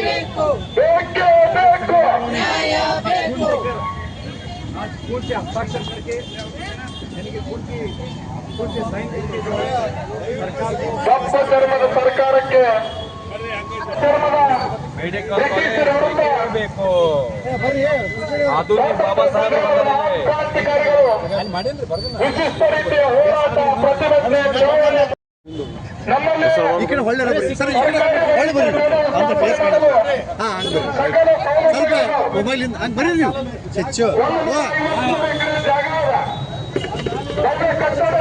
ಬೇಕು ಬೇಕೇ ಬೇಕು पूर्ति हस्ताक्षर करके यानी कि पूर्ति पूर्ति साइन करके जो है सरकार को ಬೌದ್ಧ ಧರ್ಮದ ಸರ್ಕಾರಕ್ಕೆ ಧರ್ಮದ ಬ್ರಿಟಿಷರ ವಿರುದ್ಧ ಬೇಕು ಆಧುನಿಕ ಬಾಬಾ ಸಾಹೇಬ್ ಮಹಾನ್ ಕ್ರಾಂತಿಕಾರಿಗಳು ವಿಶಿಷ್ಟ ರೀತಿಯ ಹೋರಾಟ ಪ್ರತಿಭಟನೆ ಚಳವಳಿ ನಮ್ಮಲ್ಲಿ ಈ ಕಡೆ ಒಳ್ಳೆ ಸರ್ ಈ ಕಡೆ ಒಳ್ಳೆ ಬರ್ರಿ ಅಂತ ಫೇಸ್ ಮಾಡಿ ಹಾ ಹಂಗೆ ಬರ್ರಿ ಸಕಲ ಸ್ವಲ್ಪ ಸೌಲಭ್ಯಗಳು ಮೊಬೈಲ್ ಇಂದ ಹಂಗೆ ಬರ್ರಿ ನೀವು ಹೆಚ್ಚು ವಾ. ದೊಡ್ಡ ಕಟ್ಟಡ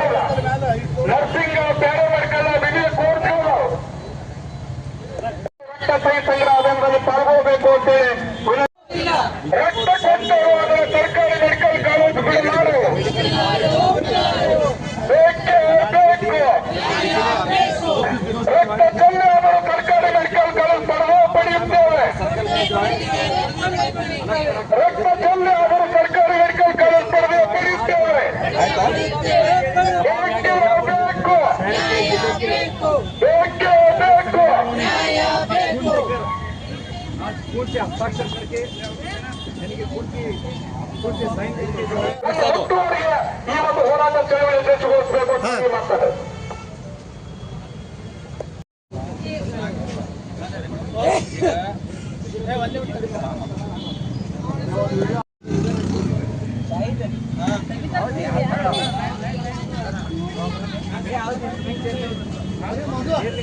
ರಕ್ತದಲ್ಲೇ ಅವರು ಸರ್ಕಾರಿ ಮೆಡಿಕಲ್ ಕಾಲೇಜ್ ಪಡೆದು ಪಡೆಯುತ್ತೇವೆ ಬೇಕು ಬೇಕೇ ಬೇಕು ಪೂರ್ತಿ ಹಸ್ತಾಕ್ಷರ ನನಗೆ ಪೂರ್ತಿ ಪೂರ್ತಿ ಸೈನ್ ಈ ಒಂದು ಹೋರಾಟ ಚಳವಳಿ ದೇಶಗೋಸ್ಕರ ಮಾಡ್ತಾರೆ ಹೇಳಿ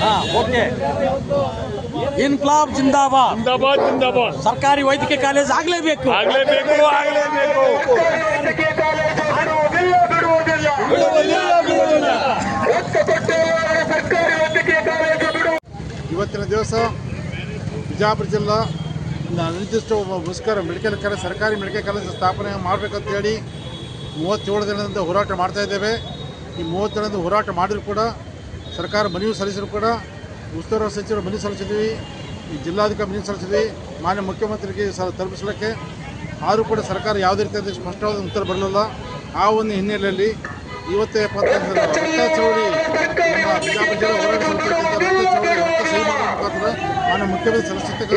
ಹಾಂ ಓಕೆ ಇನ್ಕ್ಲಾಬ್ ಜಿಂದಾಬಾದ್. ಜಿಂದಾಬಾದ್ ಜಿಂದಾಬಾದ್. ಸರ್ಕಾರಿ ವೈದ್ಯಕೀಯ ಕಾಲೇಜ್ ಆಗ್ಲೇಬೇಕು. ಆಗ್ಲೇಬೇಕು ಆಗಲೇಬೇಕು. ವೈದ್ಯಕೀಯ ಕಾಲೇಜು ಬಿಡುವುದಿಲ್ಲ ಬಿಡುವುದಿಲ್ಲ ಒಕ್ಕಪಟ್ಟಿರುವ ಸರ್ಕಾರಿ ವೈದ್ಯಕೀಯ ಕಾಲೇಜು ಬಿಡುವುದಿಲ್ಲ ಇವತ್ತಿನ ದಿವಸ ಬಿಜಾಪುರ ಜಿಲ್ಲಾ ಒಂದು ಅನಿರ್ದಿಷ್ಟ ಒಬ್ಬ ಮುಸ್ಕರ ಮೆಡಿಕಲ್ ಕಾಲೇಜ್ ಸರ್ಕಾರಿ ಮೆಡಿಕಲ್ ಕಾಲೇಜ್ ಸ್ಥಾಪನೆ ಮಾಡಬೇಕಂತ ಹೇಳಿ ಮೂವತ್ತೇಳು ದಿನದಿಂದ ಹೋರಾಟ ಮಾಡ್ತಾ ಇದ್ದೇವೆ. ಈ ಮೂವತ್ತು ದಿನದ ಹೋರಾಟ ಮಾಡಿದ್ರು ಕೂಡ ಸರ್ಕಾರ ಮನವಿ ಸಲ್ಲಿಸಿದ್ರು ಕೂಡ ಉಸ್ತುವಾರಿ ಸಚಿವರು ಮನವಿ ಸಲ್ಲಿಸಿದ್ವಿ. ಈ ಜಿಲ್ಲಾಧಿಕಾರಿ ಮನವಿ ಸಲ್ಲಿಸಿದ್ವಿ. ಮಾನ್ಯ ಮುಖ್ಯಮಂತ್ರಿಗೆ ತಲುಪಿಸಲಿಕ್ಕೆ ಆದರೂ ಕೂಡ ಸರ್ಕಾರ ಯಾವುದೇ ರೀತಿಯಾದ ಸ್ಪಷ್ಟವಾದ ಉತ್ತರ ಬರಲಿಲ್ಲ. ಆ ಒಂದು ಹಿನ್ನೆಲೆಯಲ್ಲಿ ಇವತ್ತೇ ಪತ್ರಿಕೆ ಮುಖಾಂತರ ಮಾನ್ಯ ಮುಖ್ಯಮಂತ್ರಿ ಸಲ್ಲಿಸತಕ್ಕಂಥ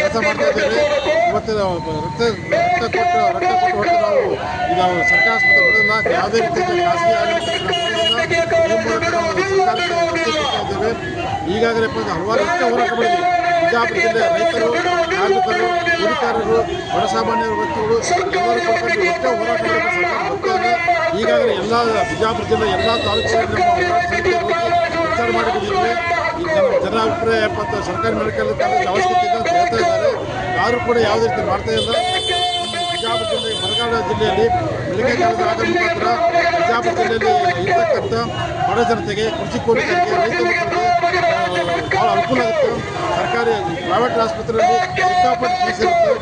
ಕೆಲಸ ಮಾಡ್ತಾ ಇದ್ದೇವೆ ಇವತ್ತು ನಾವು ರಕ್ತ ರಕ್ತ ಕೊಟ್ಟು ರಕ್ತ ಕೊಟ್ಟು ಹೊರತು ನಾವು ಈಗ ಸರ್ಕಾರ ಆಸ್ಪತ್ರೆ ಬಿಡೋದನ್ನ ಯಾವುದೇ ರೀತಿಯ ಖಾಸಗಿ ಇದ್ದೇವೆ ಈಗಾಗಲೇ ಹಲವಾರು ರಕ್ತ ಹೋರಾಟ ಮಾಡಿದ್ವಿ. ಬಿಜಾಪುರ ಜಿಲ್ಲೆ ರೈತರು ಕಾರ್ಮಿಕರು ಕೂಲಿಕಾರರು ಬಡಸಾಮಾನ್ಯರ ವ್ಯಕ್ತಿಗಳು ಎಲ್ಲರೂ ಕೊಡ್ಕೊಂಡು ರಕ್ತ ಹೋರಾಟ ಮಾಡಬೇಕು ಸರ್ಕಾರ ಬರ್ತಾ ಈಗಾಗಲೇ ಎಲ್ಲ ಬಿಜಾಪುರ ಜಿಲ್ಲೆ ಎಲ್ಲ ತಾಲೂಕು ವಿಚಾರ ಮಾಡಿಕೊಂಡಿದ್ದೇವೆ ಜನ ಅಭಿಪ್ರಾಯ ಸರ್ಕಾರಿ ಮೆಡಿಕಲ್ ಅವಶ್ಯಕತೆ ಅಂತ ಹೇಳ್ತಾ ಇದ್ದಾರೆ. ಯಾರು ಕೂಡ ಯಾವುದೇ ರೀತಿ ಮಾಡ್ತಾ ಇಲ್ಲ. ಬಿಜಾಪುರ ಜಿಲ್ಲೆ, ಬರಗಾಲ ಜಿಲ್ಲೆಯಲ್ಲಿ ಬೆಳಗ್ಗೆ ಕಾಲದ ಆದ ಮುಖಾಂತರ ಬಿಜಾಪುರ ಜಿಲ್ಲೆಯಲ್ಲಿ ಇರ್ತಕ್ಕಂಥ ಬಡ ಜನತೆಗೆ ಕೃಷಿ ಕೂಲಿಕರಿಗೆ ರೈತ ಭಾಳ ಅನುಕೂಲ ಆಗುತ್ತೆ. ಸರ್ಕಾರಿ ಪ್ರೈವೇಟ್ ಆಸ್ಪತ್ರೆಯಲ್ಲಿ ಸಿಕ್ಕಾಪಟ್ಟೆ ಫೀಸ್ ಇರುತ್ತೆ.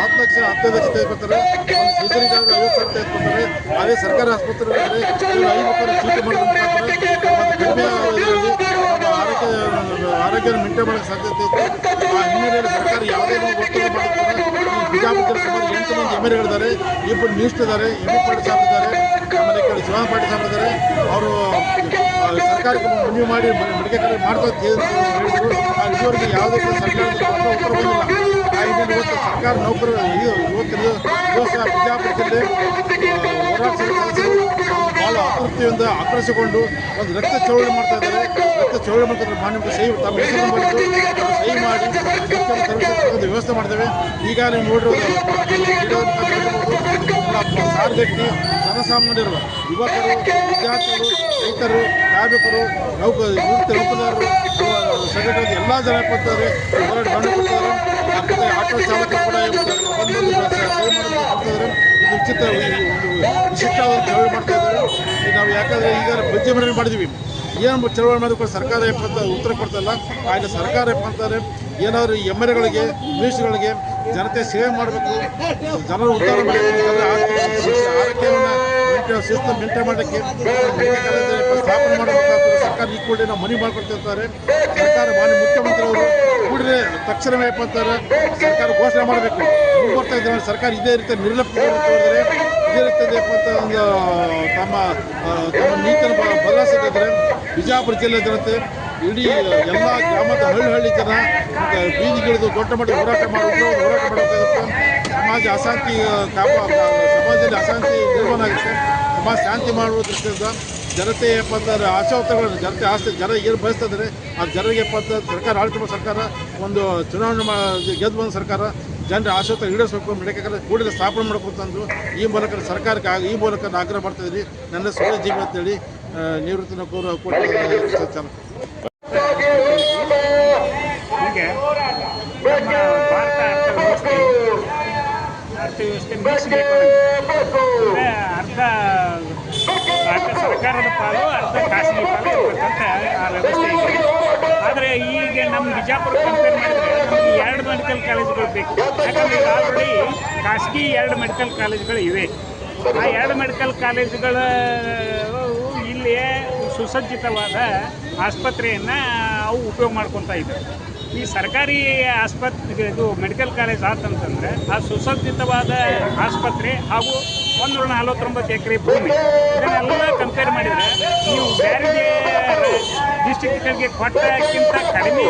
ಹತ್ತು ಲಕ್ಷ ಹದಿನೈದು ಲಕ್ಷ ತೆಗೆದುಕೊಳ್ತಾರೆ ಒಂದು ಸೀಸನ್ಗೆ ಆದರೆ ಐವತ್ತು ಸಾವಿರ ತೆಗೆದುಕೊಳ್ತಾರೆ ಅದೇ ಸರ್ಕಾರಿ ಆಸ್ಪತ್ರೆಗಳಲ್ಲಿ ಐದು ರೂಪಾಯಿ ಚೀಟಿ ಮಾಡೋದ್ರ ಮತ್ತು ಕಡಿಮೆ ಇದರಲ್ಲಿ ನಮ್ಮ ಆರೋಗ್ಯ ಆರೋಗ್ಯ ಮೇಂಟೈನ್ ಮಾಡೋಕ್ಕೆ ಸಾಧ್ಯತೆ ಇತ್ತು. ಆ ಹಿನ್ನೆಲೆಯಲ್ಲಿ ಸರ್ಕಾರ ಯಾವುದೇ ಒತ್ತಡ ಮಾಡುತ್ತಾರೆ. ಈ ಬಿಜಾಪುರ ಜಿಲ್ಲೆ ಸುಮಾರು ಎಂಟು ಮಂದಿ ಎಂ ಎಲ್ಗಳಿದ್ದಾರೆ ಇಬ್ಬರು ಮಿನಿಸ್ಟರ್ ಇದ್ದಾರೆ ಎಂ. ಪಾಟೀಲ್ ಸಾಹೇಬ್ ಇದ್ದಾರೆ. ಆಮೇಲೆ ಈ ಕಡೆ ಶಿವಾನ ಪಾಟೀಲ್ ಸಾಹೇಬ್ ಇದ್ದಾರೆ. ಅವರು ಸರ್ಕಾರಕ್ಕೆ ಮನವಿ ಮಾಡಿ ಮೆಡಿಕಲ್ ಕಾಲೇಜ್ ಮಾಡ್ತಾ ಇವರಿಗೆ ಯಾವುದೇ ಸರ್ಕಾರದ ಉತ್ತರ ಬಂದಿಲ್ಲ. ಆ ಇವತ್ತು ಸರ್ಕಾರ ನೌಕರರು ಇವತ್ತಿನ ದಿವಸ ಬಿಜಾಪುರ ಜಿಲ್ಲೆ ಹೋರಾಟ ಸದಸ್ಯರು ಭಾಳ ಅತೃಪ್ತಿಯಿಂದ ಆಕ್ರೋಶಗೊಂಡು ಒಂದು ರಕ್ತ ಚಳವಳಿ ಮಾಡ್ತಾ ಇದ್ದಾರೆ. ಚಳವಳಿ ಮಾಡ್ತಾರೆ ಮಾನ್ಯ ಸಹಿ ತಮ್ಮ ಹೆಸರು ಅದನ್ನು ಸಹಿ ಮಾಡಿ ಒಂದು ವ್ಯವಸ್ಥೆ ಮಾಡ್ತೇವೆ. ಈಗಾಗಲೇ ನೋಡಿರೋದು ಸಾರ್ವಜನಿಕ ಜನಸಾಮಾನ್ಯರು ಯುವಕರು ವಿದ್ಯಾರ್ಥಿಗಳು ರೈತರು ಕಾರ್ಮಿಕರು ನೌಕ ನಿವೃತ್ತ ನೌಕರರು ಸಂಘಟನೆ ಎಲ್ಲ ಜನ ಕೊಡ್ತಾರೆ ಹೋರಾಟ ಕೊಡ್ತಾರೆ ಮತ್ತು ಆಟೋ ಚಾಲಕರು ಕೂಡ ಬಂದು ಇದು ಉಚಿತ ಒಂದು ವಿಶಿಷ್ಟವಾದ ಚಳವಳಿ ಮಾಡ್ತಾ ಇದ್ದಾರೆ. ನಾವು ಯಾಕಂದರೆ ಈಗ ಬುದ್ಧಿ ಮಾಡಿದ್ವಿ. ಏನು ಚಳವಳಿ ಮಾಡಿದ ಸರ್ಕಾರ ಎಪ್ಪಂತ ಉತ್ತರ ಕೊಡ್ತಲ್ಲ ಆಯ್ತು ಸರ್ಕಾರ ಎಪ್ಪಂತಾರೆ ಏನಾದರೂ ಎಂ ಎಲ್ ಎಗಳಿಗೆ ಮಿನಿಸ್ಟ್ರುಗಳಿಗೆ ಜನತೆ ಸೇವೆ ಮಾಡಬೇಕು. ಜನರು ಉದ್ಧಾರ ಮಾಡಬೇಕು. ಆರೋಗ್ಯ- ಆರೋಗ್ಯವನ್ನು ಮೇಂಟೈನ್ ಶಿಸ್ತು ಮಾಡಲಿಕ್ಕೆ ಸ್ಥಾಪನೆ ಮಾಡಬೇಕಾಗ್ತದೆ ಸರ್ಕಾರ ಈ ಕೂಡಲೇ ನಾವು ಮನವಿ ಮಾಡಿಕೊಡ್ತಿರ್ತಾರೆ ಸರ್ಕಾರ ಮಾನ್ಯ ಮುಖ್ಯಮಂತ್ರಿಯವರು ಕೂಡಲೇ ತಕ್ಷಣವೇ ಎಪ್ಪಂತಾರೆ ಸರ್ಕಾರ ಘೋಷಣೆ ಮಾಡಬೇಕು. ಇದ್ದಾರೆ. ಸರ್ಕಾರ ಇದೇ ರೀತಿ ನಿರ್ಲಕ್ಷ್ಯ ಇದೇ ರೀತಿ ಅಂತ ಒಂದು ತಮ್ಮ ತಮ್ಮ ನೀತಿಯನ್ನು ಬ- ಬದಲಾಯಿಸಿದ್ರೆ ಬಿಜಾಪುರ ಜಿಲ್ಲೆ ಜನತೆ ಇಡೀ ಎಲ್ಲ ಗ್ರಾಮದ ಹಳ್ಳಿ ಹಳ್ಳಿ ಜನ ಬೀದಿಗಿಳಿದು ದೊಡ್ಡ ಮಟ್ಟ ಹೋರಾಟ ಮಾಡಿದ್ರು ಹೋರಾಟ ಮಾಡಬೇಕಾಗುತ್ತೆ ಸಮಾಜ ಅಶಾಂತಿ ಕಾಪ ಸಮಾಜದಲ್ಲಿ ಅಶಾಂತಿ ನಿರ್ಮಾಣ ಆಗುತ್ತೆ. ಸಮಾಜ ಶಾಂತಿ ಮಾಡುವ ದೃಷ್ಟಿಯಿಂದ ಜನತೆ ಏನಪ್ಪ ಆಶಾವತಗಳನ್ನು ಜನತೆ ಆಸ್ತಿ, ಜನ ಏನು ಬಯಸ್ತಾ ಇದ್ದಾರೆ ಆ ಜನರಿಗೆ ಸರ್ಕಾರ, ಆಳ್ತಿರುವ ಸರ್ಕಾರ, ಒಂದು ಚುನಾವಣೆ ಗೆದ್ದು ಬಂದ ಸರ್ಕಾರ ಜನರ ಆಶೋತ್ತರ ಈಡೇರಿಸಬೇಕು, ಮೆಡಿಕಲ್ ಕೂಡಲೇ ಸ್ಥಾಪನೆ ಮಾಡಬೇಕು ಅಂತಂದು ಈ ಮೂಲಕ ಸರ್ಕಾರಕ್ಕೆ ಈ ಮೂಲಕ ಆಗ್ರಹ ಮಾಡ್ತಾ ಇದ್ರಿ ನನ್ನ ಸೋಲ ಜೀವ ಅಂತೇಳಿ ನಿವೃತ್ತಿನ ನಿವೃತ್ತಿ ನೌಕರ ಅರ್ಧ ಸರ್ಕಾರದ ಪಾಲು, ಅರ್ಧ ಖಾಸಗಿ ಪಾಲು ಇರ್ತಕ್ಕಂಥ ಆ ವ್ಯವಸ್ಥೆ ಆದರೆ ಈಗ ನಮ್ಮ ಬಿಜಾಪುರ ಕಂಪೇರ್ ಮಾಡಿದ್ರೆ ಎರಡು ಮೆಡಿಕಲ್ ಕಾಲೇಜುಗಳು ಬೇಕು. ಯಾಕಂದರೆ ಈಗ ಆಲ್ರೆಡಿ ಖಾಸಗಿ ಎರಡು ಮೆಡಿಕಲ್ ಕಾಲೇಜುಗಳು ಇವೆ. ಆ ಎರಡು ಮೆಡಿಕಲ್ ಕಾಲೇಜುಗಳ ಇಲ್ಲಿ ಸುಸಜ್ಜಿತವಾದ ಆಸ್ಪತ್ರೆಯನ್ನು ಅವು ಉಪಯೋಗ ಮಾಡ್ಕೊತಾ ಇದ್ದಾರೆ. ಈ ಸರ್ಕಾರಿ ಆಸ್ಪತ್ರೆ ಇದು ಮೆಡಿಕಲ್ ಕಾಲೇಜ್ ಆತಂತಂದರೆ ಆ ಸುಸಜ್ಜಿತವಾದ ಆಸ್ಪತ್ರೆ ಹಾಗೂ ಒಂದು ನಲವತ್ತೊಂಬತ್ತು ಎಕರೆ ಭೂಮಿ. ಇದನ್ನೆಲ್ಲ ಕಂಪೇರ್ ಮಾಡಿದ್ರೆ, ನೀವು ಬೇರೆ ಡಿಸ್ಟಿಕ್ಗಳಿಗೆ ಕೊಟ್ಟಕ್ಕಿಂತ ಕಡಿಮೆ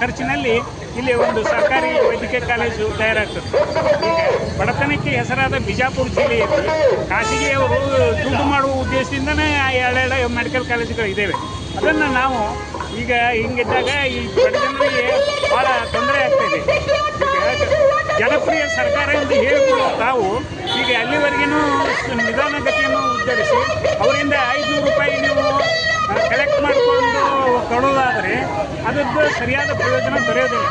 ಖರ್ಚಿನಲ್ಲಿ ಇಲ್ಲಿ ಒಂದು ಸರ್ಕಾರಿ ವೈದ್ಯಕೀಯ ಕಾಲೇಜು ತಯಾರಾಗ್ತದೆ. ಬಡತನಕ್ಕೆ ಹೆಸರಾದ ಬಿಜಾಪುರ ಜಿಲ್ಲೆಯಲ್ಲಿ ಖಾಸಗಿಯವರು ದುಡ್ಡು ಮಾಡುವ ಉದ್ದೇಶದಿಂದನೇ ಆ ಎರಡೆರಡು ಮೆಡಿಕಲ್ ಕಾಲೇಜುಗಳು ಇದ್ದಾವೆ ಅದನ್ನು ನಾವು ಈಗ ಹಿಂಗಿದ್ದಾಗ ಈ ಬಡ ಜನರಿಗೆ ಭಾಳ ತೊಂದರೆ ಆಗ್ತಾಯಿದೆ ಈಗ ಜನಪ್ರಿಯ ಸರ್ಕಾರ ಎಂದು ಹೇಳಿಕೊಳ್ಳುವ ತಾವು ಈಗ ಅಲ್ಲಿವರೆಗೂ ನಿಧಾನಗತಿಯನ್ನು ಉದ್ಧರಿಸಿ, ಅವರಿಂದ ಐದುನೂರು ರೂಪಾಯಿ ನೀವು ಕಲೆಕ್ಟ್ ಮಾಡಿಕೊಂಡು ಕೊಡೋದಾದರೆ ಅದರದ್ದು ಸರಿಯಾದ ಪ್ರಯೋಜನ ದೊರೆಯೋದಿಲ್ಲ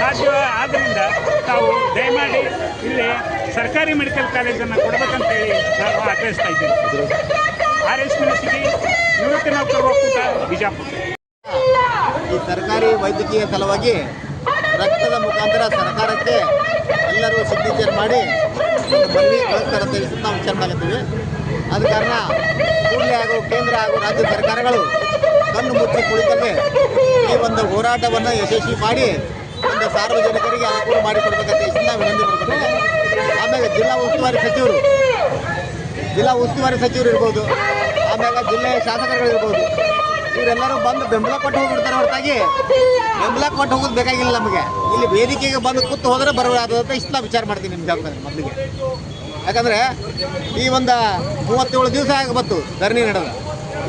ಸಾಧ್ಯ ಆದ್ದರಿಂದ ತಾವು ದಯಮಾಡಿ ಇಲ್ಲಿ ಸರ್ಕಾರಿ ಮೆಡಿಕಲ್ ಕಾಲೇಜನ್ನು ಕೊಡಬೇಕಂತೇಳಿ ನಾನು ಆಗ್ರಹಿಸ್ತಾ ಇದ್ದೇನೆ. ಆರ್ ಎಸ್ ಮಿನಿಸ್ಟ್ರಿ ನಿವೃತ್ತಿ ನೌಕರರ ಬಿಜಾಪುರ. ಈ ಸರ್ಕಾರಿ ವೈದ್ಯಕೀಯ ಸಲುವಾಗಿ ರಕ್ತದ ಮುಖಾಂತರ ಸರ್ಕಾರಕ್ಕೆ ಎಲ್ಲರೂ ಸಿಗ್ನೇಚರ್ ಮಾಡಿ ಮನವಿ ಕಳಿಸ್ತಾರೆ ಅಂತ ಹೇಳಿ ನಾವು ವಿಚಾರ ಮಾಡ್ತೀವಿ ಆದ ಕಾರಣ ಕೂಡಲೇ ಹಾಗೂ ಕೇಂದ್ರ ಹಾಗೂ ರಾಜ್ಯ ಸರ್ಕಾರಗಳು ಕಣ್ಣು ಮುಚ್ಚಿ ಕುಳಿತಲ್ಲೇ ಈ ಒಂದು ಹೋರಾಟವನ್ನು ಯಶಸ್ವಿ ಮಾಡಿ ಒಂದು ಸಾರ್ವಜನಿಕರಿಗೆ ಅನುಕೂಲ ಮಾಡಿಕೊಡ್ಬೇಕಂತ ಹೇಳಿ ನಾವು ವಿನಂತಿ ಮಾಡ್ಕೊತೀವಿ ಆಮೇಲೆ ಜಿಲ್ಲಾ ಉಸ್ತುವಾರಿ ಸಚಿವರು, ಜಿಲ್ಲಾ ಉಸ್ತುವಾರಿ ಸಚಿವರು ಇರ್ಬೋದು ಆಮೇಲೆ ಜಿಲ್ಲೆಯ ಶಾಸಕರುಗಳು ಇರ್ಬೋದು ಇವರೆಲ್ಲರೂ ಬಂದು ಬೆಂಬಲ ಕೊಟ್ಟು ಹೋಗ್ಬಿಡ್ತಾರೆ ಹೊರತಾಗಿ. ಬೆಂಬಲ ಕೊಟ್ಟು ಹೋಗೋದು ಬೇಕಾಗಿಲ್ಲ ನಮಗೆ. ಇಲ್ಲಿ ವೇದಿಕೆಗೆ ಬಂದು ಕೂತು ಹೋದ್ರೆ ಬರೋದಾದ ಅಂತ ಇಷ್ಟ ವಿಚಾರ ಮಾಡ್ತೀನಿ ನಿಮ್ಮ ಜವಾಬ್ದಾರಿ ಮೊದಲಿಗೆ ಯಾಕಂದರೆ ಈ ಒಂದು ಮೂವತ್ತೇಳು ದಿವಸ ಆಗ ಬಂತು ಧರಣಿ ನಡೆದು.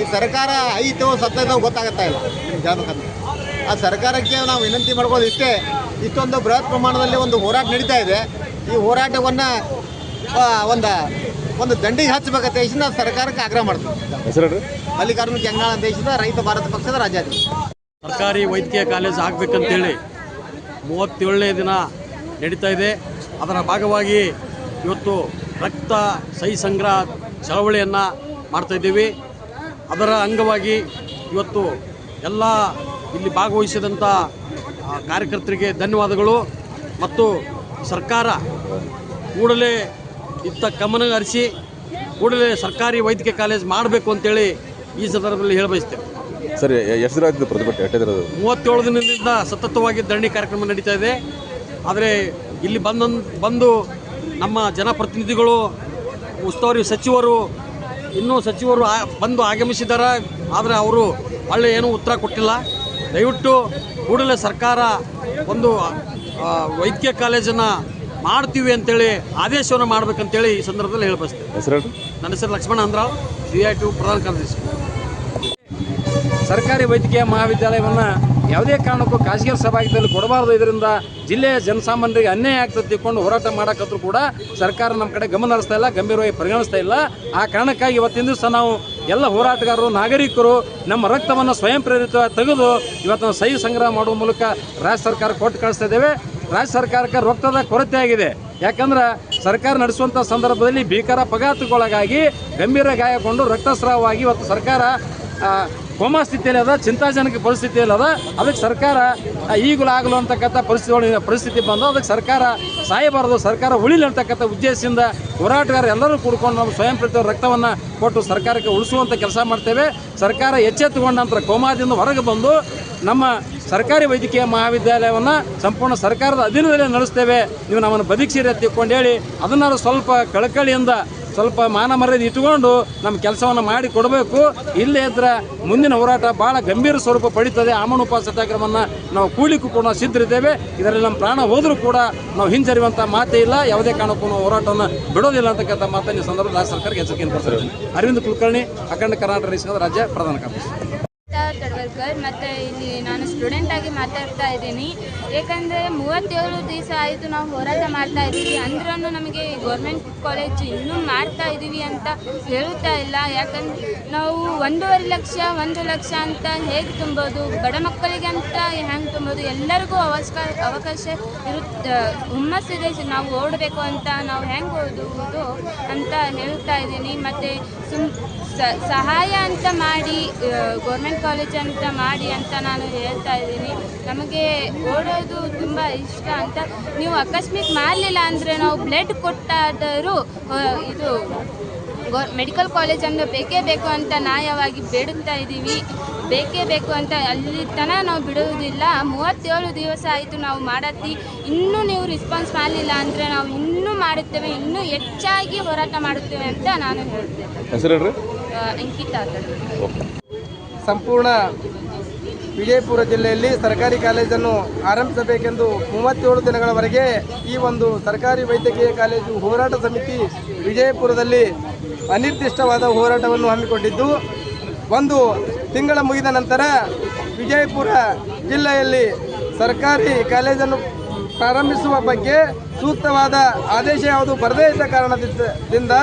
ಈ ಸರ್ಕಾರ ಐತೋ ಸತ್ತೈತೋ ಗೊತ್ತಾಗುತ್ತಾ ಇಲ್ಲ ನಿಮ್ಮ ಹೇಳ್ಬೇಕಂದ್ರೆ ಆ ಸರ್ಕಾರಕ್ಕೆ ನಾವು ವಿನಂತಿ ಮಾಡ್ಬೋದು ಇಷ್ಟೇ. ಇಷ್ಟೊಂದು ಬೃಹತ್ ಪ್ರಮಾಣದಲ್ಲಿ ಒಂದು ಹೋರಾಟ ನಡೀತಾ ಇದೆ. ಈ ಹೋರಾಟವನ್ನು ಒಂದು ಒಂದು ದಂಡಿಗೆ ಹಚ್ಚಬೇಕಂತ ಇಷ್ಟು ನಾವು ಸರ್ಕಾರಕ್ಕೆ ಆಗ್ರಹ ಮಾಡ್ತೀವಿ ಮಲ್ಲಿಕಾರ್ಜುನ ಕೆಂಗನಾಳ ದೇಶದ ರೈತ ಭಾರತ ಪಕ್ಷದ ರಾಜ್ಯಾಧ್ಯಕ್ಷ ಸರ್ಕಾರಿ ವೈದ್ಯಕೀಯ ಕಾಲೇಜ್ ಆಗಬೇಕಂತೇಳಿ ಮೂವತ್ತೇಳನೇ ದಿನ ನಡೀತಾ ಇದೆ. ಅದರ ಭಾಗವಾಗಿ ಇವತ್ತು ರಕ್ತ ಸಹಿ ಸಂಗ್ರಹ ಚಳವಳಿಯನ್ನು ಮಾಡ್ತಾ ಇದ್ದೀವಿ. ಅದರ ಅಂಗವಾಗಿ ಇವತ್ತು ಎಲ್ಲ ಇಲ್ಲಿ ಭಾಗವಹಿಸಿದಂಥ ಕಾರ್ಯಕರ್ತರಿಗೆ ಧನ್ಯವಾದಗಳು. ಮತ್ತು ಸರ್ಕಾರ ಕೂಡಲೇ ಇತ್ತ ಗಮನ ಹರಿಸಿ, ಕೂಡಲೇ ಸರ್ಕಾರಿ ವೈದ್ಯಕೀಯ ಕಾಲೇಜ್ ಮಾಡಬೇಕು ಅಂತೇಳಿ ಈ ಸಂದರ್ಭದಲ್ಲಿ ಹೇಳ ಬಯಸ್ತೇವೆ ಸರ್ ಎಷ್ಟು ದಿನ ಆಯ್ತು ಪ್ರತಿಭಟನೆ ಮೂವತ್ತೇಳು ದಿನದಿಂದ ಸತತವಾಗಿ ಧರಣಿ ಕಾರ್ಯಕ್ರಮ ನಡೀತಾ ಇದೆ. ಆದರೆ ಇಲ್ಲಿ ಬಂದ ಬಂದು ನಮ್ಮ ಜನಪ್ರತಿನಿಧಿಗಳು ಉಸ್ತುವಾರಿ ಸಚಿವರು ಇನ್ನೂ ಸಚಿವರು ಬಂದು ಆಗಮಿಸಿದ್ದಾರೆ. ಆದರೆ ಅವರು ಒಳ್ಳೆ ಏನೂ ಉತ್ತರ ಕೊಟ್ಟಿಲ್ಲ. ದಯವಿಟ್ಟು ಕೂಡಲೇ ಸರ್ಕಾರ ಒಂದು ವೈದ್ಯ ವೈದ್ಯಕೀಯ ಕಾಲೇಜನ್ನು ಮಾಡ್ತೀವಿ ಅಂತೇಳಿ ಆದೇಶವನ್ನು ಮಾಡ್ಬೇಕಂತೇಳಿ ಈ ಸಂದರ್ಭದಲ್ಲಿ ಹೇಳಬಯಸ್ತೇವೆ ಹೆಸರು ನನ್ನ ಹೆಸರು Lakshman Andrao C I T ಪ್ರಧಾನ ಕಾರ್ಯದರ್ಶಿ. ಸರ್ಕಾರಿ ವೈದ್ಯಕೀಯ ಮಹಾವಿದ್ಯಾಲಯವನ್ನು ಯಾವುದೇ ಕಾರಣಕ್ಕೂ ಖಾಸಗಿ ಸಭಾಗದಲ್ಲಿ ಕೊಡಬಾರ್ದು. ಇದರಿಂದ ಜಿಲ್ಲೆಯ ಜನಸಾಮಾನ್ಯರಿಗೆ ಅನ್ಯಾಯ ಆಗ್ತದೆ ತಿಳ್ಕೊಂಡು ಹೋರಾಟ ಮಾಡಕತ್ರು ಕೂಡ ಸರ್ಕಾರ ನಮ್ಮ ಕಡೆ ಗಮನ ಹರಿಸ್ತಾ ಇಲ್ಲ ಗಂಭೀರವಾಗಿ ಪರಿಗಣಿಸ್ತಾ ಇಲ್ಲ. ಆ ಕಾರಣಕ್ಕಾಗಿ ಇವತ್ತಿನ ದಿವಸ ನಾವು ಎಲ್ಲ ಹೋರಾಟಗಾರರು ನಾಗರಿಕರು ನಮ್ಮ ರಕ್ತವನ್ನು ಸ್ವಯಂ ಪ್ರೇರಿತ ತೆಗೆದು ಇವತ್ತು ನಾವು ಸಹಿ ಸಂಗ್ರಹ ಮಾಡುವ ಮೂಲಕ ರಾಜ್ಯ ಸರ್ಕಾರ ಕೊಟ್ಟು ಕಳಿಸ್ತಾ ಇದ್ದೇವೆ. ರಾಜ್ಯ ಸರ್ಕಾರಕ್ಕೆ ರಕ್ತದ ಕೊರತೆ ಆಗಿದೆ. ಯಾಕಂದ್ರೆ ಸರ್ಕಾರ ನಡೆಸುವಂಥ ಸಂದರ್ಭದಲ್ಲಿ ಭೀಕರ ಅಪಘಾತಕ್ಕೊಳಗಾಗಿ ಗಂಭೀರ ಗಾಯಗೊಂಡು ರಕ್ತಸ್ರಾವವಾಗಿ ಇವತ್ತು ಸರ್ಕಾರ ಕೋಮಾ ಸ್ಥಿತಿಯಲ್ಲಿ ಅದ, ಚಿಂತಾಜನಕ ಪರಿಸ್ಥಿತಿಯಲ್ಲಿ ಅದ. ಅದಕ್ಕೆ ಸರ್ಕಾರ ಈಗಲೂ ಆಗಲು ಅಂತಕ್ಕಂಥ ಪರಿಸ್ಥಿತಿ ಪರಿಸ್ಥಿತಿ ಬಂದು ಅದಕ್ಕೆ ಸರ್ಕಾರ ಸಾಯಬಾರದು, ಸರ್ಕಾರ ಉಳಿಲಿ ಅಂತಕ್ಕಂಥ ಉದ್ದೇಶದಿಂದ ಹೋರಾಟಗಾರ ಎಲ್ಲರೂ ಕೂಡ್ಕೊಂಡು ನಾವು ಸ್ವಯಂ ರಕ್ತವನ್ನು ಕೊಟ್ಟು ಸರ್ಕಾರಕ್ಕೆ ಉಳಿಸುವಂಥ ಕೆಲಸ ಮಾಡ್ತೇವೆ. ಸರ್ಕಾರ ಎಚ್ಚೆತ್ತುಕೊಂಡ ನಂತರ ಕೋಮಾದಿಂದ ಹೊರಗೆ ಬಂದು ನಮ್ಮ ಸರ್ಕಾರಿ ವೈದ್ಯಕೀಯ ಮಹಾವಿದ್ಯಾಲಯವನ್ನು ಸಂಪೂರ್ಣ ಸರ್ಕಾರದ ಅಧೀನದಲ್ಲಿ ನಡೆಸ್ತೇವೆ. ನೀವು ನಮ್ಮನ್ನು ಬದುಕಿಸಿರಿ ತಿಳ್ಕೊಂಡು ಹೇಳಿ ಅದನ್ನಾರು ಸ್ವಲ್ಪ ಕಳಕಳಿಯಿಂದ ಸ್ವಲ್ಪ ಮಾನ ಮರ್ಯಾದೆ ಇಟ್ಟುಕೊಂಡು ನಮ್ಮ ಕೆಲಸವನ್ನು ಮಾಡಿ ಕೊಡಬೇಕು. ಇಲ್ಲೇ ಇದ್ರೆ ಮುಂದಿನ ಹೋರಾಟ ಭಾಳ ಗಂಭೀರ ಸ್ವರೂಪ ಪಡೀತದೆ. ಆಮಣೋಪ ಸತ್ಯಾಗ್ರಹವನ್ನು ನಾವು ಕೂಲಿ ಕೂಡ ಸಿದ್ಧರಿದ್ದೇವೆ. ಇದರಲ್ಲಿ ನಮ್ಮ ಪ್ರಾಣ ಹೋದರೂ ಕೂಡ ನಾವು ಹಿಂಜರಿಯುವಂಥ ಮಾತೇ ಇಲ್ಲ. ಯಾವುದೇ ಕಾರಣಕ್ಕೂ ನಾವು ಹೋರಾಟವನ್ನು ಬಿಡೋದಿಲ್ಲ ಅಂತಕ್ಕಂಥ ಮಾತನ್ನು ಈ ಸಂದರ್ಭದಲ್ಲಿ ರಾಜ್ಯ ಸರ್ಕಾರಕ್ಕೆ ಎಚ್ಚರಿಕೆಯನ್ನು ಅರವಿಂದ್ ಕುಲಕರ್ಣಿ, ಅಖಂಡ ಕರ್ನಾಟಕ ರಾಜ್ಯ ಪ್ರಧಾನ ಕಾರ್ಯದರ್ಶಿ. ತಡವರ್ಕರ್ ಮತ್ತು ಇಲ್ಲಿ ನಾನು ಸ್ಟೂಡೆಂಟಾಗಿ ಮಾತಾಡ್ತಾ ಇದ್ದೀನಿ. ಏಕೆಂದರೆ ಮೂವತ್ತೇಳು ದಿವಸ ಆಯಿತು ನಾವು ಹೋರಾಟ ಮಾಡ್ತಾ ಇದ್ದೀವಿ. ಅಂದ್ರೂ ನಮಗೆ ಗೌರ್ಮೆಂಟ್ ಕಾಲೇಜ್ ಇನ್ನೂ ಮಾಡ್ತಾ ಇದ್ದೀವಿ ಅಂತ ಹೇಳುತ್ತಾ ಇಲ್ಲ. ಯಾಕಂದ್ರೆ ನಾವು ಒಂದೂವರೆ ಲಕ್ಷ, ಒಂದು ಲಕ್ಷ ಅಂತ ಹೇಗೆ ತುಂಬೋದು, ಬಡ ಮಕ್ಕಳಿಗೆ ಅಂತ ಹೆಂಗೆ ತುಂಬೋದು, ಎಲ್ಲರಿಗೂ ಅವಕಾಶ ಅವಕಾಶ ಇರುತ್ತೆ ಹುಮ್ಮಸ್ಸಿದೆ ನಾವು ಓಡಬೇಕು ಅಂತ ನಾವು ಹೆಂಗೆ ಓದುವುದು ಅಂತ ಹೇಳ್ತಾ ಇದ್ದೀನಿ. ಮತ್ತು ಸುಮ್ ಸಹಾಯ ಅಂತ ಮಾಡಿ ಗೌರ್ಮೆಂಟ್ ಕಾಲೇಜ್ ಅಂತ ಮಾಡಿ ಅಂತ ನಾನು ಹೇಳ್ತಾ ಇದ್ದೀನಿ. ನಮಗೆ ಓಡೋದು ತುಂಬ ಇಷ್ಟ ಅಂತ. ನೀವು ಅಕಸ್ಮಿಕ್ ಮಾಡಲಿಲ್ಲ ಅಂದರೆ ನಾವು ಬ್ಲಡ್ ಕೊಟ್ಟಾದರೂ ಇದು ಮೆಡಿಕಲ್ ಕಾಲೇಜನ್ನು ಬೇಕೇ ಬೇಕು ಅಂತ ನ್ಯಾಯವಾಗಿ ಬೇಡುತ್ತಾ ಇದ್ದೀವಿ. ಬೇಕೇ ಬೇಕು ಅಂತ ಅಲ್ಲಿ ತನ ನಾವು ಬಿಡುವುದಿಲ್ಲ. ಮೂವತ್ತೇಳು ದಿವಸ ಆಯಿತು ನಾವು ಮಾಡತ್ತಿ. ಇನ್ನೂ ನೀವು ರೆಸ್ಪಾನ್ಸ್ ಮಾಡಲಿಲ್ಲ ಅಂದರೆ ನಾವು ಇನ್ನೂ ಮಾಡುತ್ತೇವೆ ಇನ್ನೂ ಹೆಚ್ಚಾಗಿ ಹೋರಾಟ ಮಾಡುತ್ತೇವೆ ಅಂತ ನಾನು ಹೇಳ್ತೇನೆ. ಅಂಕಿತಾ. ಸಂಪೂರ್ಣ ವಿಜಯಪುರ ಜಿಲ್ಲೆಯಲ್ಲಿ ಸರ್ಕಾರಿ ಕಾಲೇಜನ್ನು ಆರಂಭಿಸಬೇಕೆಂದು ಮೂವತ್ತೇಳು ದಿನಗಳವರೆಗೆ ಈ ಒಂದು ಸರ್ಕಾರಿ ವೈದ್ಯಕೀಯ ಕಾಲೇಜು ಹೋರಾಟ ಸಮಿತಿ ವಿಜಯಪುರದಲ್ಲಿ ಅನಿರ್ದಿಷ್ಟವಾದ ಹೋರಾಟವನ್ನು ಹಮ್ಮಿಕೊಂಡಿದ್ದು, ಒಂದು ತಿಂಗಳ ಮುಗಿದ ನಂತರ ವಿಜಯಪುರ ಜಿಲ್ಲೆಯಲ್ಲಿ ಸರ್ಕಾರಿ ಕಾಲೇಜನ್ನು ಪ್ರಾರಂಭಿಸುವ ಬಗ್ಗೆ ಸೂಕ್ತವಾದ ಆದೇಶ ಯಾವುದು ಬರದೇ ಇದ್ದ ಕಾರಣದಿಂದ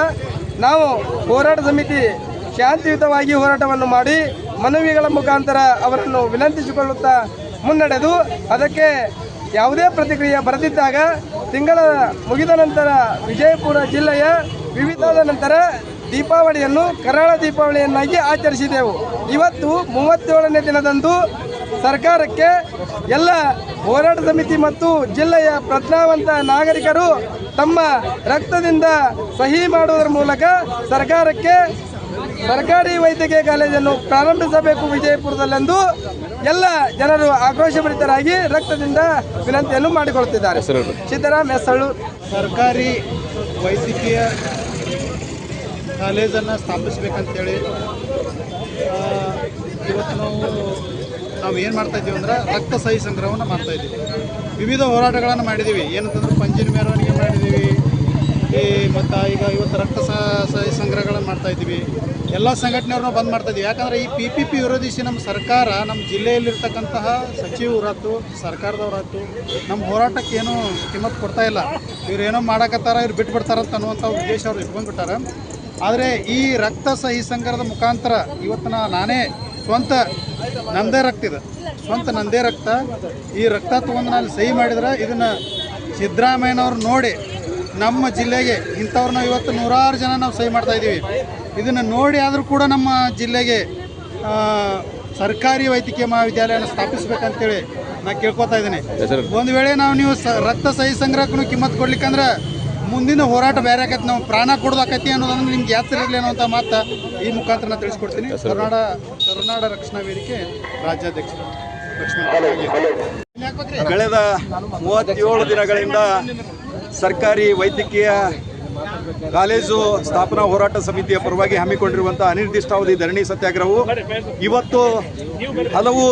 ನಾವು ಹೋರಾಟ ಸಮಿತಿ ಶಾಂತಿಯುತವಾಗಿ ಹೋರಾಟವನ್ನು ಮಾಡಿ ಮನವಿಗಳ ಮುಖಾಂತರ ಅವರನ್ನು ವಿನಂತಿಸಿಕೊಳ್ಳುತ್ತಾ ಮುನ್ನಡೆದು ಅದಕ್ಕೆ ಯಾವುದೇ ಪ್ರತಿಕ್ರಿಯೆ ಬರದಿದ್ದಾಗ ತಿಂಗಳ ಮುಗಿದ ನಂತರ ವಿಜಯಪುರ ಜಿಲ್ಲೆಯ ವಿವಿಧದ ನಂತರ ದೀಪಾವಳಿಯನ್ನು ಕರಾಳ ದೀಪಾವಳಿಯನ್ನಾಗಿ ಆಚರಿಸಿದೆವು. ಇವತ್ತು ಮೂವತ್ತೇಳನೇ ದಿನದಂದು ಸರ್ಕಾರಕ್ಕೆ ಎಲ್ಲ ಹೋರಾಟ ಸಮಿತಿ ಮತ್ತು ಜಿಲ್ಲೆಯ ಪ್ರಜ್ಞಾವಂತ ನಾಗರಿಕರು ತಮ್ಮ ರಕ್ತದಿಂದ ಸಹಿ ಮಾಡುವುದರ ಮೂಲಕ ಸರ್ಕಾರಕ್ಕೆ ಸರ್ಕಾರಿ ವೈದ್ಯಕೀಯ ಕಾಲೇಜನ್ನು ಪ್ರಾರಂಭಿಸಬೇಕು ವಿಜಯಪುರದಲ್ಲೆಂದು ಎಲ್ಲ ಜನರು ಆಕ್ರೋಶಭರಿತರಾಗಿ ರಕ್ತದಿಂದ ವಿನಂತಿಯನ್ನು ಮಾಡಿಕೊಳ್ಳುತ್ತಿದ್ದಾರೆ ಸಿದ್ದರಾಮ್ ಹೆಸಳು ಸರ್ಕಾರಿ ವೈದ್ಯಕೀಯ ಕಾಲೇಜನ್ನು ಸ್ಥಾಪಿಸ್ಬೇಕಂತೇಳಿ ಇವತ್ತು ನಾವು ನಾವು ಏನು ಮಾಡ್ತಾ ಇದ್ದೀವಿ ಅಂದ್ರೆ ರಕ್ತ ಸಹಿ ಸಂಗ್ರಹವನ್ನು ಮಾಡ್ತಾ ಇದ್ದೀವಿ. ವಿವಿಧ ಹೋರಾಟಗಳನ್ನು ಮಾಡಿದ್ದೀವಿ. ಏನಂತಂದ್ರೆ ಪಂಜಿನ ಮೆರವಣಿಗೆ ಮಾಡಿದ್ದೀವಿ. ಈ ಮತ್ತು ಈಗ ಇವತ್ತು ರಕ್ತ ಸಹಿ ಸಂಗ್ರಹಗಳನ್ನು ಮಾಡ್ತಾ ಇದ್ದೀವಿ. ಎಲ್ಲ ಸಂಘಟನೆಯವ್ರನ್ನ ಬಂದ್ ಮಾಡ್ತಾ ಇದ್ದೀವಿ ಯಾಕಂದ್ರೆ ಈ ಪಿ ಪಿ ಪಿ ವಿರೋಧಿಸಿ ನಮ್ಮ ಸರ್ಕಾರ ನಮ್ಮ ಜಿಲ್ಲೆಯಲ್ಲಿರ್ತಕ್ಕಂತಹ ಸಚಿವರಾಯ್ತು ಸರ್ಕಾರದವರಾಯ್ತು ನಮ್ಮ ಹೋರಾಟಕ್ಕೆ ಏನೂ ಕಿಮ್ಮತ್ತು ಕೊಡ್ತಾ ಇಲ್ಲ. ಇವ್ರು ಏನೋ ಮಾಡಕತ್ತಾರ, ಇವ್ರು ಬಿಟ್ಟು ಬಿಡ್ತಾರಂತ ಅನ್ನುವಂಥ ಉದ್ದೇಶ ಅವ್ರು ಇಟ್ಕೊಂಡ್ಬಿಟ್ಟಾರ. ಆದರೆ ಈ ರಕ್ತ ಸಹಿ ಸಂಘದ ಮುಖಾಂತರ ಇವತ್ತು ನಾನೇ ಸ್ವಂತ ನಂದೇ ರಕ್ತ ಇದೆ. ಸ್ವಂತ ನಂದೇ ರಕ್ತ. ಈ ರಕ್ತ ತೊಗೊಂಡು ನಾನು ಸಹಿ ಮಾಡಿದ್ರೆ ಇದನ್ನು ಸಿದ್ದರಾಮಯ್ಯನವ್ರು ನೋಡಿ ನಮ್ಮ ಜಿಲ್ಲೆಗೆ ಇಂಥವ್ರನ್ನ ಇವತ್ತು ನೂರಾರು ಜನ ನಾವು ಸಹಿ ಮಾಡ್ತಾ ಇದ್ದೀವಿ. ಇದನ್ನು ನೋಡಿ ಆದರೂ ಕೂಡ ನಮ್ಮ ಜಿಲ್ಲೆಗೆ ಸರ್ಕಾರಿ ವೈದ್ಯಕೀಯ ಮಹಾವಿದ್ಯಾಲಯನ ಸ್ಥಾಪಿಸ್ಬೇಕಂತೇಳಿ ನಾ ಕೇಳ್ಕೊತಾ ಇದ್ದೀನಿ. ಒಂದು ವೇಳೆ ನಾವು ನೀವು ಸ ರಕ್ತ ಸಹಿ ಸಂಗ್ರಹಕ್ಕೂ ಕಿಮ್ಮತ್ತು ಕೊಡ್ಲಿಕ್ಕಂದ್ರೆ ಮುಂದಿನ ಹೋರಾಟ ಬೇರೆ ಆಕೈತಿ ನಾವು ಪ್ರಾಣ ಕೊಡೋದಾಕೈತಿ ಅನ್ನೋದನ್ನು ನಿಮ್ಗೆ ಯಾತ್ರಿರಲಿ ಅನ್ನೋಂಥ ಮಾತು ಈ ಮುಖಾಂತರ ನಾನು ತಿಳಿಸ್ಕೊಡ್ತೀನಿ. ಕರ್ನಾಡ ಕರ್ನಾಡ ರಕ್ಷಣಾ ವೇದಿಕೆ ರಾಜ್ಯಾಧ್ಯಕ್ಷ ಕಳೆದ ಮೂವತ್ತೇಳು ದಿನಗಳಿಂದ ಸರ್ಕಾರಿ ವೈದ್ಯಕೀಯ ಕಾಲೇಜು ಸ್ಥಾಪನಾ ಹೋರಾಟ ಸಮಿತಿಯ ಪರವಾಗಿ ಹಮ್ಮಿಕೊಂಡಿರುವಂಥ ಅನಿರ್ದಿಷ್ಟಾವಧಿ ಧರಣಿ ಸತ್ಯಾಗ್ರಹವು ಇವತ್ತು ಹಲವು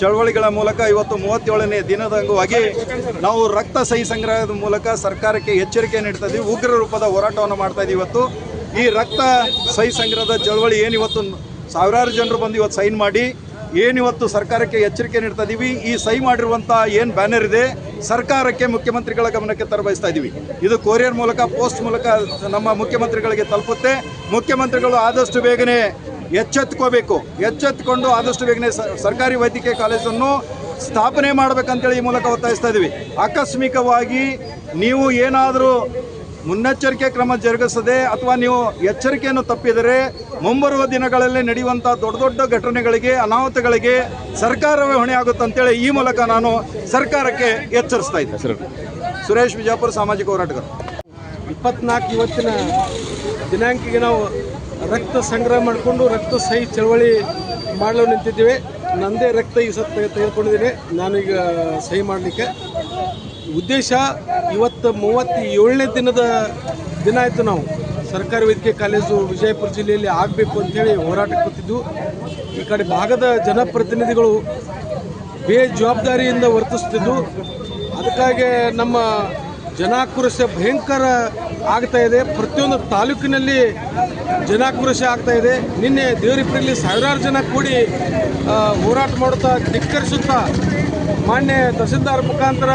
ಚಳವಳಿಗಳ ಮೂಲಕ ಇವತ್ತು ಮೂವತ್ತೇಳನೇ ದಿನದ ಅಂಗವಾಗಿ ನಾವು ರಕ್ತ ಸಹಿ ಸಂಗ್ರಹದ ಮೂಲಕ ಸರ್ಕಾರಕ್ಕೆ ಎಚ್ಚರಿಕೆ ನೀಡ್ತಾ ಇದ್ದೀವಿ. ಉಗ್ರ ರೂಪದ ಹೋರಾಟವನ್ನು ಮಾಡ್ತಾ ಇದ್ದೀವಿ ಇವತ್ತು. ಈ ರಕ್ತ ಸಹಿ ಸಂಗ್ರಹದ ಚಳವಳಿ ಏನಿವತ್ತು ಸಾವಿರಾರು ಜನರು ಬಂದು ಇವತ್ತು ಸೈನ್ ಮಾಡಿ ಏನಿವತ್ತು ಸರ್ಕಾರಕ್ಕೆ ಎಚ್ಚರಿಕೆ ನೀಡ್ತಾ ಇದ್ದೀವಿ. ಈ ಸಹಿ ಮಾಡಿರುವಂಥ ಏನು ಬ್ಯಾನರ್ ಇದೆ ಸರ್ಕಾರಕ್ಕೆ ಮುಖ್ಯಮಂತ್ರಿಗಳ ಗಮನಕ್ಕೆ ತರಬಯಸ್ತಾ ಇದ್ದೀವಿ ಇದು ಕೊರಿಯರ್ ಮೂಲಕ, ಪೋಸ್ಟ್ ಮೂಲಕ ನಮ್ಮ ಮುಖ್ಯಮಂತ್ರಿಗಳಿಗೆ ತಲುಪುತ್ತೆ. ಮುಖ್ಯಮಂತ್ರಿಗಳು ಆದಷ್ಟು ಬೇಗನೆ ಎಚ್ಚೆತ್ಕೋಬೇಕು. ಎಚ್ಚೆತ್ಕೊಂಡು ಆದಷ್ಟು ಬೇಗನೆ ಸರ್ಕಾರಿ ವೈದ್ಯಕೀಯ ಕಾಲೇಜನ್ನು ಸ್ಥಾಪನೆ ಮಾಡಬೇಕಂತೇಳಿ ಈ ಮೂಲಕ ಒತ್ತಾಯಿಸ್ತಾ ಇದ್ದೀವಿ ಆಕಸ್ಮಿಕವಾಗಿ ನೀವು ಏನಾದರೂ ಮುನ್ನೆಚ್ಚರಿಕೆ ಕ್ರಮ ಜರುಗಿಸದೆ ಅಥವಾ ನೀವು ಎಚ್ಚರಿಕೆಯನ್ನು ತಪ್ಪಿದರೆ ಮುಂಬರುವ ದಿನಗಳಲ್ಲಿ ನಡೆಯುವಂಥ ದೊಡ್ಡ ದೊಡ್ಡ ಘಟನೆಗಳಿಗೆ ಅನಾಹುತಗಳಿಗೆ ಸರ್ಕಾರವೇ ಹೊಣೆಯಾಗುತ್ತೆ ಅಂತೇಳಿ ಈ ಮೂಲಕ ನಾನು ಸರ್ಕಾರಕ್ಕೆ ಎಚ್ಚರಿಸ್ತಾ ಇದ್ದೆ. ಸುರೇಶ್ ವಿಜಾಪುರ ಸಾಮಾಜಿಕ ಹೋರಾಟಗಾರ. ಇಪ್ಪತ್ನಾಲ್ಕು ಇವತ್ತಿನ ದಿನಾಂಕಿಗೆ ನಾವು ರಕ್ತ ಸಂಗ್ರಹ ಮಾಡಿಕೊಂಡು ರಕ್ತ ಸಹಿ ಚಳವಳಿ ಮಾಡಲು ನಿಂತಿದ್ದೇವೆ. ನಂದೇ ರಕ್ತ ಈ ಸತ್ತ ತೆಗೆದುಕೊಂಡಿದ್ದೀನಿ. ನಾನೀಗ ಸಹಿ ಮಾಡಲಿಕ್ಕೆ ಉದ್ದೇಶ ಇವತ್ತು ಮೂವತ್ತ ಏಳನೇ ದಿನದ ದಿನ ಆಯಿತು ನಾವು. ಸರ್ಕಾರಿ ವೈದ್ಯಕೀಯ ಕಾಲೇಜು ವಿಜಯಪುರ ಜಿಲ್ಲೆಯಲ್ಲಿ ಆಗಬೇಕು ಅಂತೇಳಿ ಹೋರಾಟಕ್ಕೆ ಕೂತಿದ್ದು ಈ ಕಡೆ ಭಾಗದ ಜನಪ್ರತಿನಿಧಿಗಳು ಬೇಜವಾಬ್ದಾರಿಯಿಂದ ವರ್ತಿಸ್ತಿದ್ದು. ಅದಕ್ಕಾಗಿ ನಮ್ಮ ಜನಾಕ್ರೋಶ ಭಯಂಕರ ಆಗ್ತಾ ಇದೆ. ಪ್ರತಿಯೊಂದು ತಾಲೂಕಿನಲ್ಲಿ ಜನಾಕ್ರೋಶ ಆಗ್ತಾ ಇದೆ. ನಿನ್ನೆ ದೇವರಿಪುರಲ್ಲಿ ಸಾವಿರಾರು ಜನ ಕೂಡಿ ಹೋರಾಟ ಮಾಡುತ್ತಾ ಧಿಕ್ಕರಿಸುತ್ತಾ ಮಾನ್ಯ ತಹಸೀಲ್ದಾರ್ ಮುಖಾಂತರ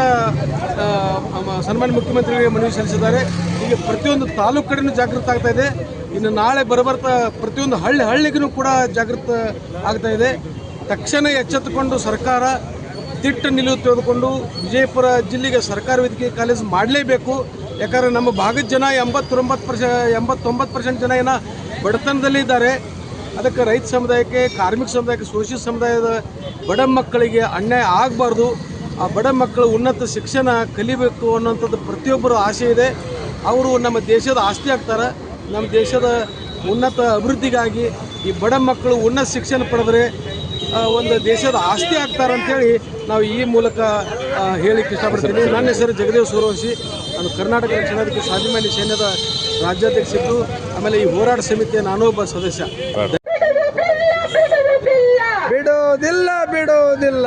ಸನ್ಮಾನ್ಯ ಮುಖ್ಯಮಂತ್ರಿಗಳಿಗೆ ಮನವಿ ಸಲ್ಲಿಸಿದ್ದಾರೆ. ಹೀಗೆ ಪ್ರತಿಯೊಂದು ತಾಲೂಕು ಕಡೆಯೂ ಜಾಗೃತ ಆಗ್ತಾ ಇದೆ. ಇನ್ನು ನಾಳೆ ಬರಬರ್ತಾ ಪ್ರತಿಯೊಂದು ಹಳ್ಳಿ ಹಳ್ಳಿಗೂ ಕೂಡ ಜಾಗೃತ ಆಗ್ತಾ ಇದೆ. ತಕ್ಷಣ ಎಚ್ಚೆತ್ತುಕೊಂಡು ಸರ್ಕಾರ ದಿಟ್ಟ ನಿಲುವು ತೆಗೆದುಕೊಂಡು ವಿಜಯಪುರ ಜಿಲ್ಲೆಗೆ ಸರ್ಕಾರಿ ವೈದ್ಯಕೀಯ ಕಾಲೇಜು ಮಾಡಲೇಬೇಕು. ಯಾಕಂದರೆ ನಮ್ಮ ಭಾಗದ ಜನ ಎಂಬತ್ತೊಂಬತ್ತು ಪರ್ಸೆ, ಎಂಬತ್ತೊಂಬತ್ತು ಪರ್ಸೆಂಟ್ ಜನ ಏನ ಬಡತನದಲ್ಲಿ ಇದ್ದಾರೆ. ಅದಕ್ಕೆ ರೈತ ಸಮುದಾಯಕ್ಕೆ, ಕಾರ್ಮಿಕ ಸಮುದಾಯಕ್ಕೆ ಸೋಷಿಯಲ್ ಸಮುದಾಯದ ಬಡ ಮಕ್ಕಳಿಗೆ ಅನ್ಯಾಯ ಆಗಬಾರ್ದು. ಆ ಬಡ ಮಕ್ಕಳು ಉನ್ನತ ಶಿಕ್ಷಣ ಕಲಿಬೇಕು ಅನ್ನೋಂಥದ್ದು ಪ್ರತಿಯೊಬ್ಬರು ಆಸೆ ಇದೆ. ಅವರು ನಮ್ಮ ದೇಶದ ಆಸ್ತಿ ಆಗ್ತಾರೆ. ನಮ್ಮ ದೇಶದ ಉನ್ನತ ಅಭಿವೃದ್ಧಿಗಾಗಿ ಈ ಬಡ ಮಕ್ಕಳು ಉನ್ನತ ಶಿಕ್ಷಣ ಪಡೆದರೆ ಒಂದು ದೇಶದ ಆಸ್ತಿ ಆಗ್ತಾರೆ ಅಂತೇಳಿ ನಾವು ಈ ಮೂಲಕ ಹೇಳಿಕ್ಕೆ ಇಷ್ಟಪಡ್ತೀನಿ ನನ್ನ ಹೆಸರು ಜಗದೇವ್ ಸೂರವಂಶಿ ನಾನು ಕರ್ನಾಟಕ ರಕ್ಷಣಾಧಿಕಾರಿ ಸ್ವಾಭಿಮಾನಿ ಸೈನ್ಯದ ರಾಜ್ಯಾಧ್ಯಕ್ಷರು. ಆಮೇಲೆ ಈ ಹೋರಾಟ ಸಮಿತಿಯ ಒಬ್ಬ ಸದಸ್ಯ. ಬಿಡೋದಿಲ್ಲ ಬಿಡೋದಿಲ್ಲ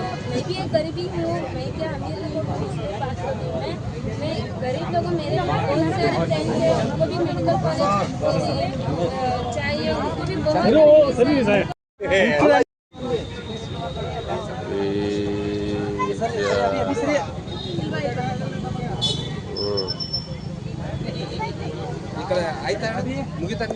मैं भी एक गरीबी हूँ मैं क्या अमीर लोगों को इसलिए बात करती हूँ मैं मैं गरीब लोगों मेरे बहुत सारे फ्रेंड है उनको भी मेडिकल कॉलेज के लिए अ, चाहिए उनको भी बहुत ಈ ಕಡೆ ಆಯ್ತಾ ಮುಗಿತಾ